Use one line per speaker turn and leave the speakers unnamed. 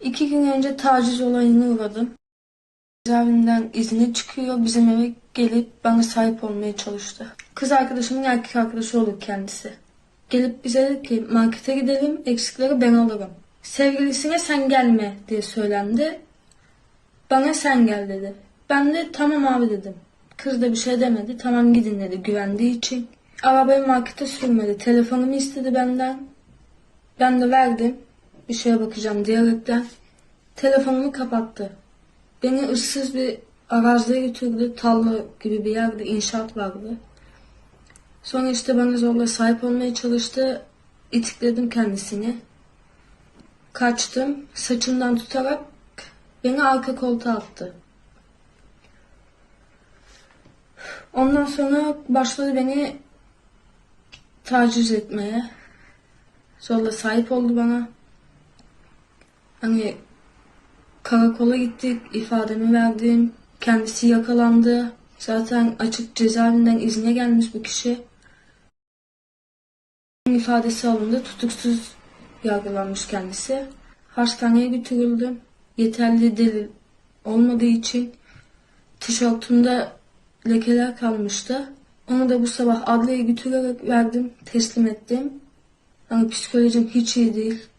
İki gün önce taciz olayına uğradım. Cezaevinden izine çıkıyor. Bizim eve gelip bana sahip olmaya çalıştı. Kız arkadaşımın erkek arkadaşı olur kendisi. Gelip bize dedi ki markete gidelim eksikleri ben alırım. Sevgilisine sen gelme diye söylendi. Bana sen gel dedi. Ben de tamam abi dedim. Kız da bir şey demedi. Tamam gidin dedi güvendiği için. Arabayı markete sürmedi. Telefonumu istedi benden. Ben de verdim. Bir şeye bakacağım diyerekten. Telefonumu kapattı. Beni ıssız bir araziye götürdü. Tarla gibi bir yerde inşaat vardı. Sonra işte bana zorla sahip olmaya çalıştı. İtikledim kendisini. Kaçtım. Saçımdan tutarak beni arka koltuğa attı. Ondan sonra başladı beni taciz etmeye. Zorla sahip oldu bana. Hani karakola gittik, ifademi verdim. Kendisi yakalandı. Zaten açık cezaevinden izne gelmiş bu kişi. İfadesi alındı. Tutuksuz yargılanmış kendisi. Hastaneye götürüldüm. Yeterli delil olmadığı için tişörtümde lekeler kalmıştı. Onu da bu sabah adliyeye götürerek verdim, teslim ettim. Hani psikolojim hiç iyi değil.